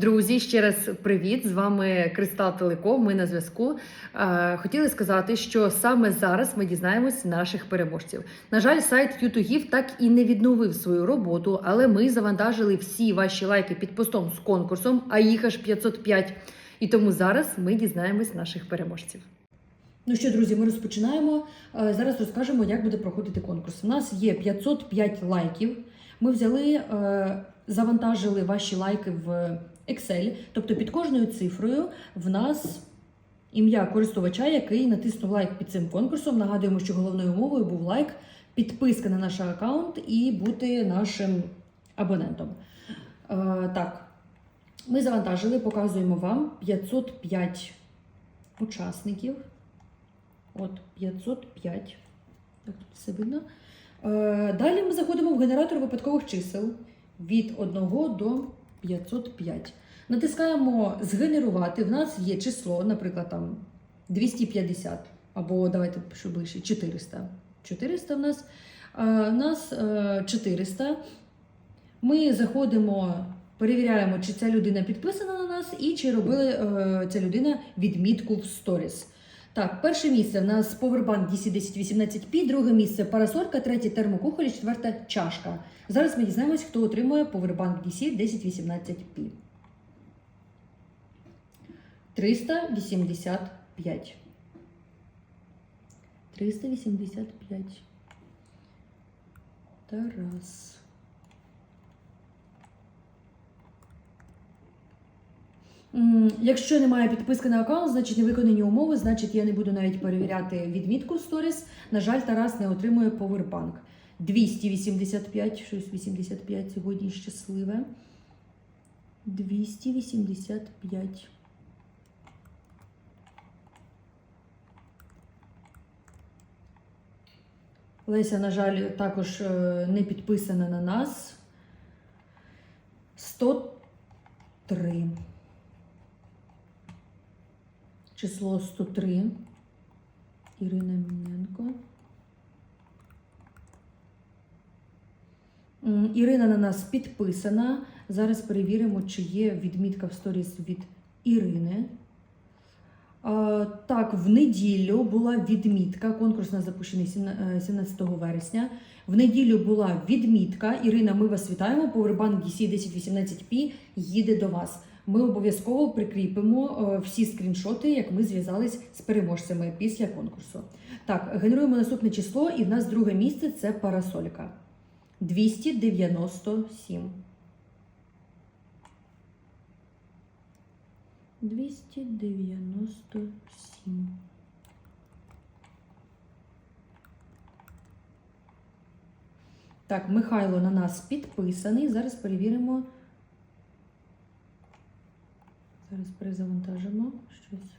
Друзі, ще раз привіт! З вами Кристал Телеком. Ми на зв'язку. Е, Хотіли сказати, що саме зараз ми дізнаємось наших переможців. На жаль, сайт Ютугів так і не відновив свою роботу, але ми завантажили всі ваші лайки під постом з конкурсом, а їх аж 505. І тому зараз ми дізнаємось наших переможців. Ну що, друзі, ми розпочинаємо. Е, Зараз розкажемо, як буде проходити конкурс. У нас є 505 лайків. Ми взяли, е, завантажили ваші лайки в Excel, тобто під кожною цифрою в нас ім'я користувача, який натиснув лайк під цим конкурсом. Нагадуємо, що головною умовою був лайк, підписка на наш аккаунт і бути нашим абонентом. Е, Так, ми завантажили, показуємо вам 505 учасників. От 505. Так, тут все видно. Е, Далі ми заходимо в генератор випадкових чисел від 1 до 505. Натискаємо згенерувати. В нас є число, наприклад, там 250, або давайте що ближче, 400. 400 в нас. Е, У нас е, 400. Ми заходимо, перевіряємо, чи ця людина підписана на нас, і чи робила е, ця людина відмітку в сторіс. Так, перше місце в нас Powerbank DC1018P, друге місце парасолька, третє термокухоль, четверте чашка. Зараз ми дізнаємось, хто отримує Powerbank DC1018P. 385. 385. Тарас. Якщо немає підписки на аккаунт, значить не виконані умови, значить я не буду навіть перевіряти відмітку в сторіс. На жаль, Тарас не отримує Powerbank. 285, щось 85 сьогодні щасливе. 285. Леся, на жаль, також е, не підписана на нас. 103. Число 103. Ірина Міненко. Ірина на нас підписана. Зараз перевіримо, чи є відмітка в сторіс від Ірини. Так, в неділю була відмітка. Конкурс у нас запущений е, 17 вересня. В неділю була відмітка. Ірина, ми вас вітаємо. Powerbank DC 1018P їде до вас. Ми обов'язково прикріпимо е, всі скріншоти, як ми зв'язались з переможцями після конкурсу. Так, генеруємо наступне число, і в нас друге місце це парасолька. 297. 297. Так, Михайло на нас підписаний. Зараз перевіримо. Зараз перезавантажимо щось.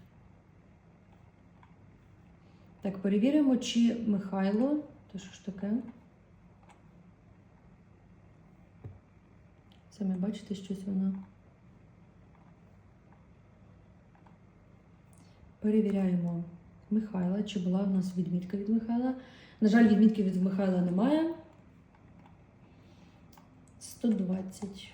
Так, перевіримо, чи Михайло. Та що ж таке? Самі бачите, щось воно. Перевіряємо Михайла, чи була у нас відмітка від Михайла. На жаль, відмітки від Михайла немає. 120.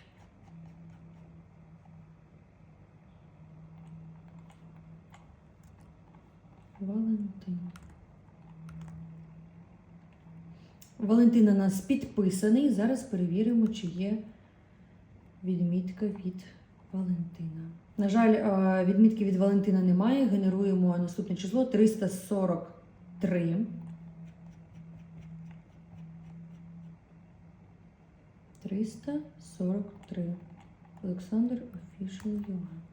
Валентин. Валентина нас підписаний. Зараз перевіримо, чи є відмітка від Валентина. На жаль, е, відмітки від Валентина немає. Генеруємо наступне число 343. Триста сорок три. Олександр Official UA.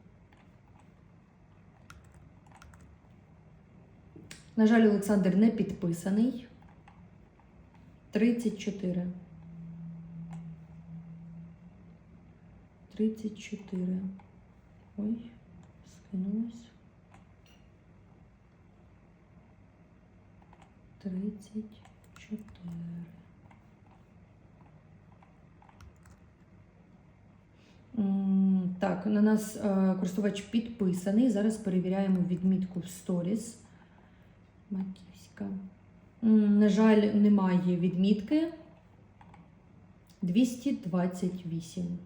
На жаль, Олександр не підписаний. 34. 34. Ой, скинулось. 34. М, Так, на нас е, користувач підписаний. Зараз перевіряємо відмітку в сторіс. Маківська. На жаль, немає відмітки. 228.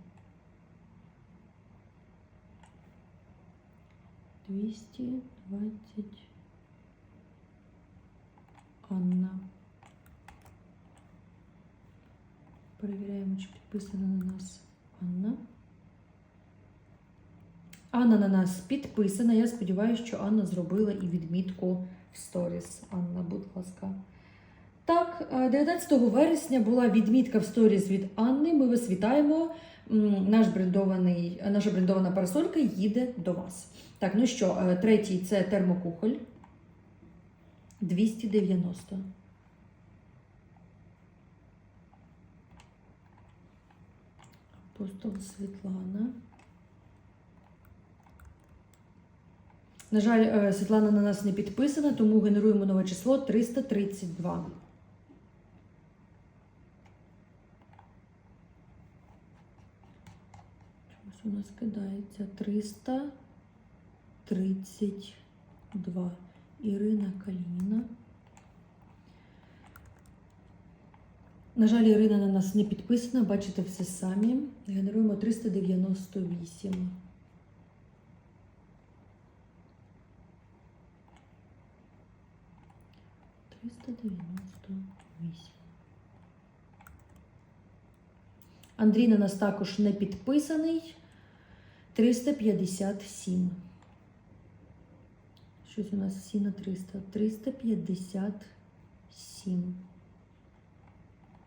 220 Анна. Перевіряємо, чи підписана на нас Анна. Анна на нас підписана. Я сподіваюся, що Анна зробила і відмітку в сторіс. Анна, будь ласка. Так, е, 19 вересня була відмітка в сторіс від Анни. Ми вас вітаємо. Наш брендований, наша брендована парасолька їде до вас. Так, ну що, е, третій це термокухоль. 290. Апостол Світлана. На жаль, е, Світлана на нас не підписана, тому генеруємо нове число 332. Чомусь у нас кидається 332. Ірина Калініна. На жаль, Ірина на нас не підписана, бачите все самі. Генеруємо 398. Триста дев'яносто вісім. Андрій на нас також не підписаний. 357. Щось у нас всі на 300. 357.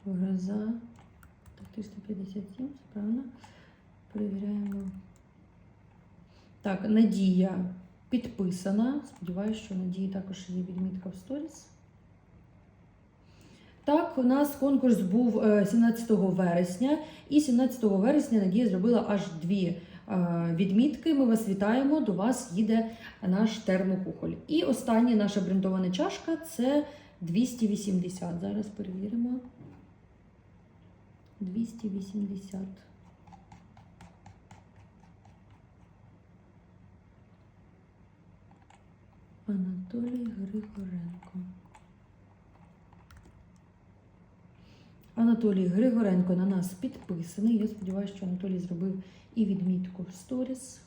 Гроза. Так, 357, все правильно. Перевіряємо. Так, Надія підписана. Сподіваюся, що Надії також є відмітка в сторіс. Так, у нас конкурс був е, 17 вересня, і 17 вересня Надія зробила аж дві е, відмітки. Ми вас вітаємо. До вас їде наш термокухоль. І остання наша брендована чашка це 280. Зараз перевіримо. 280. Анатолій Григоренко. Анатолій Григоренко на нас підписаний. Я сподіваюся, що Анатолій зробив і відмітку в сторіс.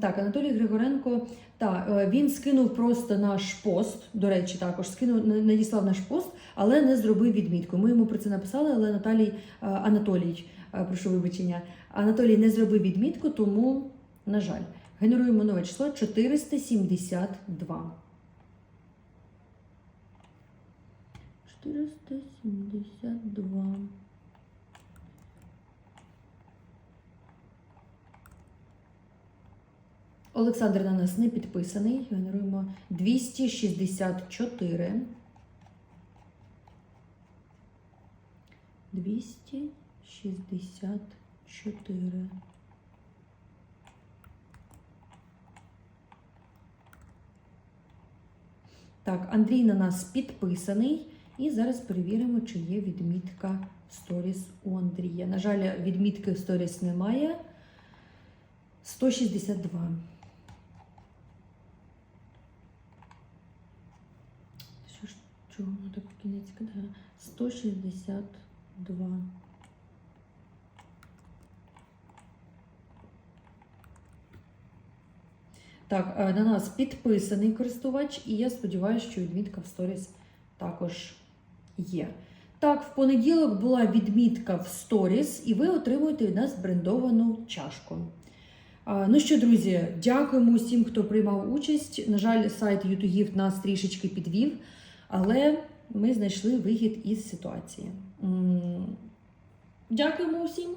Так, Анатолій Григоренко, так, е, він скинув просто наш пост. До речі, також скинув, надіслав наш пост, але не зробив відмітку. Ми йому про це написали, але Наталій е, Анатолій, е, прошу вибачення, Анатолій не зробив відмітку, тому, на жаль, генеруємо нове число 472. 472. Олександр на нас не підписаний. Генеруємо 264. 264. Так, Андрій на нас підписаний. І зараз перевіримо, чи є відмітка сторіс у Андрія. На жаль, відмітки сторіс немає. 162. Що ж, чого воно так в кінець кидає? 162. Так, е, на нас підписаний користувач, і я сподіваюся, що відмітка в сторіс також є. Так, в понеділок була відмітка в сторіс, і ви отримуєте від нас брендовану чашку. Ну що, друзі, дякуємо усім, хто приймав участь. На жаль, сайт YouTube нас трішечки підвів, але ми знайшли вихід із ситуації. Дякуємо усім.